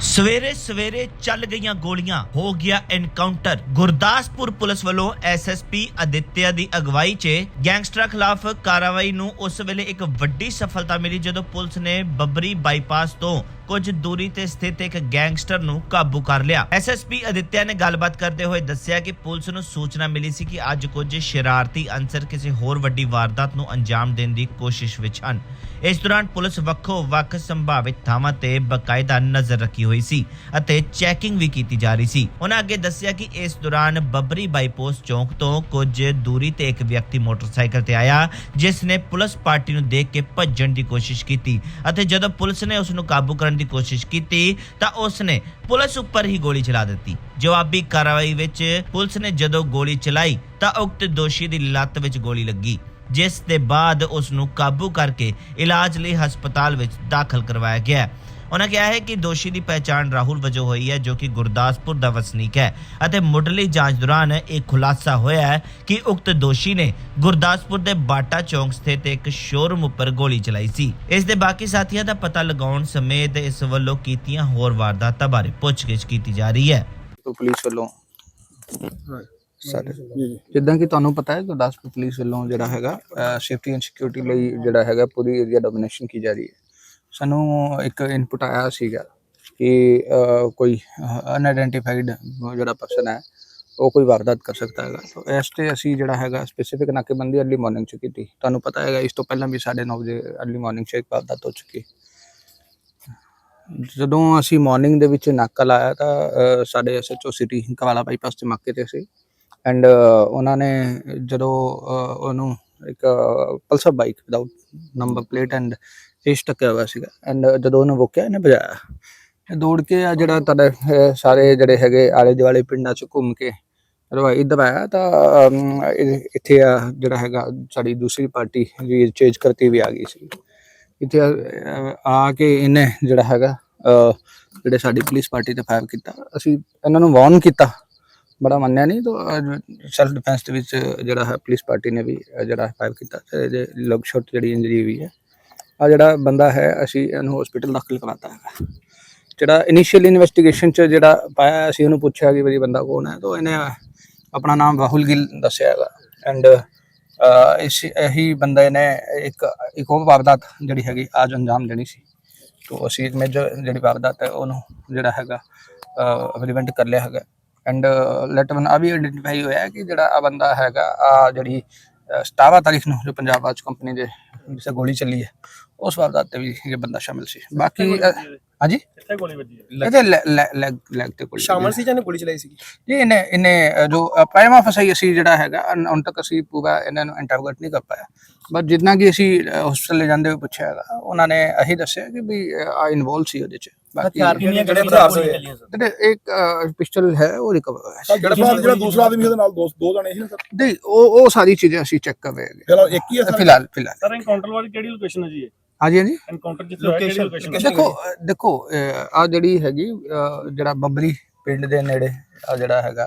ਸਵੇਰੇ ਸਵੇਰੇ ਚੱਲ ਗਈਆਂ ਗੋਲੀਆਂ, ਹੋ ਗਿਆ ਐਨਕਾਊਂਟਰ ਗੁਰਦਾਸਪੁਰ ਪੁਲਿਸ ਵੱਲੋਂ ਐਸਐਸਪੀ ਅਦਿੱਤਿਆ ਦੀ ਅਗਵਾਈ 'ਚ ਗੈਂਗਸਟਰਾਂ ਖਿਲਾਫ ਕਾਰਵਾਈ ਨੂੰ ਉਸ ਵੇਲੇ ਇੱਕ ਵੱਡੀ ਸਫਲਤਾ ਮਿਲੀ ਜਦੋਂ ਪੁਲਿਸ ਨੇ ਬੱਬਰੀ ਬਾਈਪਾਸ ਤੋਂ ਕੁਝ ਦੂਰੀ ਤੇ ਸਥਿਤ ਇੱਕ ਗੈਂਗਸਟਰ ਨੂੰ ਕਾਬੂ ਕਰ ਲਿਆ। ਐਸਐਸਪੀ ਅਦਿੱਤਿਆ ਨੇ ਗੱਲਬਾਤ ਕਰਦੇ ਹੋਏ ਦੱਸਿਆ ਕਿ ਪੁਲਿਸ ਨੂੰ ਸੂਚਨਾ ਮਿਲੀ ਸੀ ਕਿ ਅੱਜ ਕੁਝ ਸ਼ਰਾਰਤੀ ਅਨਸਰ ਕਿਸੇ ਹੋਰ ਵੱਡੀ ਵਾਰਦਾਤ ਨੂੰ ਅੰਜਾਮ ਦੇਣ ਦੀ ਕੋਸ਼ਿਸ਼ ਵਿੱਚ ਹਨ। ਇਸ ਦੌਰਾਨ ਪੁਲਿਸ ਵੱਖੋ ਵੱਖ ਸੰਭਾਵਿਤ ਥਾਵਾਂ ਤੇ ਬਕਾਇਦਾ ਨਜ਼ਰ ਰੱਖੀ ਹੋਈ ਸੀ ਅਤੇ ਚੈਕਿੰਗ ਵੀ ਕੀਤੀ ਜਾ ਰਹੀ ਸੀ। ਉਹਨਾਂ ਅੱਗੇ ਦੱਸਿਆ ਕਿ ਇਸ ਦੌਰਾਨ ਬੱਬਰੀ ਬਾਈਪੋਸ ਚੌਂਕ ਤੋਂ ਕੁਝ ਦੂਰੀ ਤੇ ਇੱਕ ਵਿਅਕਤੀ ਮੋਟਰਸਾਈਕਲ ਤੇ ਆਇਆ, ਜਿਸ ਨੇ ਪੁਲਿਸ ਪਾਰਟੀ ਨੂੰ ਦੇਖ ਕੇ ਭੱਜਣ ਦੀ ਕੋਸ਼ਿਸ਼ ਕੀਤੀ ਅਤੇ ਜਦੋਂ ਪੁਲਿਸ ਨੇ ਉਸ ਨੂੰ ਕਾਬੂ ਕਰਨ ਦੀ ਕੋਸ਼ਿਸ਼ ਕੀਤੀ ਤਾਂ ਉਸ ਨੇ ਪੁਲਿਸ ਉੱਪਰ ਹੀ ਗੋਲੀ ਚਲਾ ਦਿੱਤੀ। ਜਵਾਬੀ ਕਾਰਵਾਈ ਵਿੱਚ ਪੁਲਿਸ ਨੇ ਜਦੋਂ ਗੋਲੀ ਚਲਾਈ ਤਾਂ ਉਕਤ ਦੋਸ਼ੀ ਦੀ ਲੱਤ ਵਿੱਚ ਗੋਲੀ ਲੱਗੀ, ਜਿਸ ਦੇ ਬਾਅਦ ਉਸ ਨੂੰ ਕਾਬੂ ਕਰਕੇ ਇਲਾਜ ਲਈ ਹਸਪਤਾਲ ਵਿੱਚ ਦਾਖਲ ਕਰਵਾਇਆ ਗਿਆ। ਉਹਨਾਂ ਕਿਹਾ ਹੈ ਕਿ ਦੋਸ਼ੀ ਦੀ ਪਹਿਚਾਣ ਰਾਹੁਲ ਵਜੋਂ ਹੋਈ ਹੈ ਜੋ ਕਿ ਗੁਰਦਾਸਪੁਰ ਦਾ ਵਸਨੀਕ ਹੈ ਅਤੇ ਮੁੱਢਲੀ ਜਾਂਚ ਦੌਰਾਨ ਇਹ ਖੁਲਾਸਾ ਹੋਇਆ ਹੈ ਕਿ ਉਕਤ ਦੋਸ਼ੀ ਨੇ ਗੁਰਦਾਸਪੁਰ ਦੇ ਬਾਟਾ ਚੌਂਕ ਸਥਿਤ ਇੱਕ ਸ਼ੋਰੂਮ ਉੱਪਰ ਗੋਲੀ ਚਲਾਈ ਸੀ। ਇਸ ਦੇ ਬਾਕੀ ਸਾਥੀਆਂ ਦਾ ਪਤਾ ਲਗਾਉਣ ਸਮੇਤ ਇਸ ਵੱਲੋਂ ਕੀਤੀਆਂ ਹੋਰ ਵਾਰਦਾਤਾਂ ਬਾਰੇ ਪੁੱਛਗਿੱਛ ਕੀਤੀ ਜਾ ਰਹੀ ਹੈ। ਪੁਲਿਸ ਵੱਲੋਂ। ਸਾਡੇ ਜਿੱਦਾਂ ਕਿ ਤੁਹਾਨੂੰ ਪਤਾ ਹੈ ਗੁਰਦਾਸਪੁਰ ਪੁਲਿਸ ਵੱਲੋਂ ਜਿਹੜਾ ਹੈਗਾ ਸੇਫਟੀ ਐਂਡ ਸਿਕਿਉਰਿਟੀ ਲਈ ਜਿਹੜਾ ਹੈਗਾ ਪੂਰੀ ਏਰੀਆ ਡੋਮੀਨੇਸ਼ਨ ਕੀ ਜਾ ਰਹੀ ਹੈ। ਸਾਨੂੰ ਇੱਕ ਇਨਪੁਟ ਆਇਆ ਸੀਗਾ ਕਿ ਕੋਈ ਅਨਆਇਡੈਂਟੀਫਾਈਡ ਜਿਹੜਾ ਪਰਸਨ ਹੈ ਉਹ ਕੋਈ ਵਾਰਦਾਤ ਕਰ ਸਕਦਾ ਹੈਗਾ। ਤਾਂ ਇਸ ਤੇ ਅਸੀਂ ਜਿਹੜਾ ਹੈਗਾ ਸਪੈਸੀਫਿਕ ਨਾਕੇਬੰਦੀ ਅਰਲੀ ਮਾਰਨਿੰਗ ਚ ਕੀਤੀ। ਤੁਹਾਨੂੰ ਪਤਾ ਹੈਗਾ ਇਸ ਤੋਂ ਪਹਿਲਾਂ ਵੀ 9:30 ਵਜੇ ਅਰਲੀ ਮਾਰਨਿੰਗ ਚ ਇੱਕ ਵਾਰਦਾਤ ਹੋ ਚੁੱਕੀ। ਜਦੋਂ ਅਸੀਂ ਮਾਰਨਿੰਗ ਦੇ ਵਿੱਚ ਨਾਕਾ ਲਾਇਆ ਤਾਂ ਅਹ, ਸਾਡੇ ਐਸਐਚਓ ਸਿਟੀ ਕਵਾਲਾ ਬਾਈਪਾਸ ਤੇ ਮੌਕੇ ਤੇ ਸੀ। ਐਂਡ ਉਹਨਾਂ ਨੇ ਜਦੋਂ ਉਹਨੂੰ ਇੱਕ Pulsar bike without number plate and ਏਸ਼ ਟੱਕਿਆ ਹੋਇਆ ਸੀਗਾ। ਐਂਡ ਜਦੋਂ ਉਹਨੂੰ ਰੋਕਿਆ, ਇਹਨੇ ਭਜਾਇਆ। ਇਹ ਦੌੜ ਕੇ ਆ ਜਿਹੜਾ ਤੁਹਾਡੇ ਸਾਰੇ ਜਿਹੜੇ ਹੈਗੇ ਆਲੇ ਦੁਆਲੇ ਪਿੰਡਾਂ ਚ ਘੁੰਮ ਕੇ ਰਵਾਈ ਇੱਧਰ ਤਾਂ ਇੱਥੇ ਆ ਜਿਹੜਾ ਹੈਗਾ, ਸਾਡੀ ਦੂਸਰੀ ਪਾਰਟੀ ਵੀ ਚੇਂਜ ਕਰਤੀ ਵੀ ਆ ਗਈ ਸੀ। ਇੱਥੇ ਆ- ਕੇ ਇਹਨੇ ਜਿਹੜਾ ਹੈਗਾ ਜਿਹੜੇ ਸਾਡੀ ਪੁਲਿਸ ਪਾਰਟੀ ਤੇ ਫਾਇਰ ਕੀਤਾ। ਅਸੀਂ ਇਹਨਾਂ ਨੂੰ ਵਾਰਨ ਕੀਤਾ। ਬੜਾ ਮੰਨਿਆ ਨਹੀਂ ਤਾਂ ਸੈਲਫ ਡਿਫੈਂਸ ਦੇ ਵਿੱਚ ਜਿਹੜਾ ਹੈ, ਪੁਲਿਸ ਪਾਰਟੀ ਨੇ ਵੀ ਜਿਹੜਾ ਫਾਇਰ ਕੀਤਾ। ਤੇ ਇਹਦੇ ਲਗ ਸ਼ਾਟ ਜਿਹੜੀ ਇੰਜਰੀ ਹੋਈ ਹੈ ਆ ਜਿਹੜਾ ਬੰਦਾ ਹੈ ਅਸੀਂ ਇਹਨੂੰ ਹਸਪੀਟਲ ਦਾਖਲ ਕਰਵਾਤਾ ਹੈ ਜਿਹੜਾ ਇਨੀਸ਼ੀਅਲ ਇਨਵੈਸਟੀਗੇਸ਼ਨ ਚ ਜਿਹੜਾ ਪਾਇਆ ਅਸੀਂ ਉਹਨੂੰ ਪੁੱਛਿਆ ਕਿ ਵੀ ਇਹ ਬੰਦਾ ਕੌਣ ਹੈ ਤਾਂ ਇਹਨੇ ਆਪਣਾ ਨਾਮ ਰਾਹੁਲ ਗਿੱਲ ਦੱਸਿਆ ਹੈਗਾ। ਐਂਡ ਇਸ ਇਹੀ ਬੰਦੇ ਨੇ ਇੱਕ ਇੱਕ ਹੋਰ ਵਾਰਦਾਤ ਜਿਹੜੀ ਹੈਗੀ ਅੱਜ ਅੰਜਾਮ ਦੇਣੀ ਸੀ। ਤੋਂ ਅਸੀਂ ਮੇਜਰ ਜਿਹੜੀ ਵਾਰਦਾਤ ਹੈ ਉਹਨੂੰ ਜਿਹੜਾ ਹੈਗਾ ਰਿਵੈਂਟ ਕਰ ਲਿਆ ਹੈਗਾ। ਐਂਡ ਲੈਟ ਵਨ ਆ ਵੀ ਆਇਡੈਂਟੀਫਾਈ ਹੋਇਆ ਕਿ ਜਿਹੜਾ ਆ ਬੰਦਾ ਹੈਗਾ ਆ ਜਿਹੜੀ ਅਹ, 17 ਤਾਰੀਖ ਨੂੰ ਜੋ ਪੰਜਾਬ ਰਾਜ ਕੰਪਨੀ ਦੇ ਜਿਸੇ ਗੋਲੀ ਚੱਲੀ ਹੈ ਉਸ ਵਾਰਦਾਤ ਤੇ ਵੀ ਇਹ ਬੰਦਾ ਸ਼ਾਮਿਲ ਸੀ। ਬਾਕੀ ਹਾਂਜੀ? ਕਿੱਥੇ ਗੋਲੀ ਵੱਜੀ ਹੈ ਇਹਦੇ ਲੈਗ ਲੈਗ ਤੇ ਗੋਲੀ ਸ਼ਾਮਲ ਸੀ ਜਾਂ ਨੇ ਗੋਲੀ ਚਲਾਈ ਸੀ ਜੀ ਇਹਨੇ ਇਹਨੇ ਜੋ ਪ੍ਰਾਈਮਾ ਫਸਾਈ ਅਸੀਂ ਜਿਹੜਾ ਹੈਗਾ ਹੁਣ ਤੱਕ ਅਸੀਂ ਪੂਰਾ ਇਹਨਾਂ ਨੂੰ ਇੰਟਰੋਗੇਟ ਨਹੀਂ ਕਰ ਪਾਇਆ। ਬਟ ਜਿੰਨਾ ਕਿ ਅਸੀਂ ਹਸਪੀਟਲ ਲੈ ਜਾਂਦੇ ਹੋਏ ਪੁੱਛਿਆ ਹੈਗਾ ਉਹਨਾਂ ਨੇ ਇਹੀ ਦੱਸਿਆ ਕਿ ਵੀ ਆ ਇਨਵੋਲਵ ਸੀ ਉਹਦੇ ਚ। ਬਾਕੀ ਕਿੰਨੀਆਂ ਜਿਹੜੇ ਹਥਿਆਰ ਸੀ। ਜਿਹੜੇ ਇੱਕ ਪਿਸਟਲ ਹੈ ਉਹ ਰਿਕਵਰ ਹੋਇਆ ਸੀ। ਜਿਹੜਾ ਬਾਅਦ ਜਿਹੜਾ ਦੂਸਰਾ ਆਦਮੀ ਉਹਦੇ ਨਾਲ ਦੋ ਦੋ ਜਣੇ ਸੀ ਨਾ ਸਰ? ਨਹੀਂ ਉਹ ਉਹ ਸਾਰੀ ਚੀਜ਼ਾਂ ਅਸੀਂ ਚੈੱਕ ਕਰ ਰਹੇ ਹੈਗੇ ਫਿਲਹਾਲ ਇੱਕ ਹੀ ਹੈ ਸਰ? ਫਿਲਹਾਲ ਫਿਲਹਾਲ। ਸਰ ਐਨਕਾਊਂਟਰ ਵਾਲੀ ਕਿਹੜੀ ਲੋਕੇਸ਼ਨ ਹੈ ਜੀ ਇਹ? ਹਾਂਜੀ ਹਾਂਜੀ। ਐਨਕਾਊਂਟਰ ਜਿੱਥੇ ਹੋਇਆ ਕਿਹੜੀ ਲੋਕੇਸ਼ਨ ਦੇਖੋ ਦੇਖੋ ਆ ਜਿਹੜੀ ਹੈਗੀ ਜਿਹੜਾ ਬੱਬਰੀ ਪਿੰਡ ਦੇ ਨੇੜੇ ਆ ਜਿਹੜਾ ਹੈਗਾ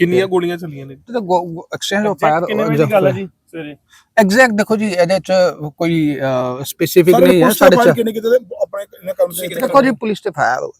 ਕਿੰਨੀਆਂ ਗੋਲੀਆਂ ਚੱਲੀਆਂ ਨੇ? ਤੇ ਐਕਸਚੇਂਜ ਆਫ Exact ਕਿੰਨੇ ਵਜੇ ਦੀ ਗੱਲ ਹੈ ਜੀ ਸਵੇਰੇ? ਐਗਜ਼ੈਕਟ ਦੇਖੋ ਜੀ ਇਹਦੇ ਚ ਕੋਈ ਸਪੈਸੀਫਿਕ ਨਹੀਂ ਹੈ ਪੁਲਿਸ ਸਾਡੇ ਚ ਕਿੰਨੇ ਕਿਤੇ ਆਪਣੇ ਇਹਨਾਂ ਕੰਮ ਸੇ ਦੇਖੋ ਜੀ ਪੁਲਿਸ ਤੇ ਫਾਇਰ ਹੋ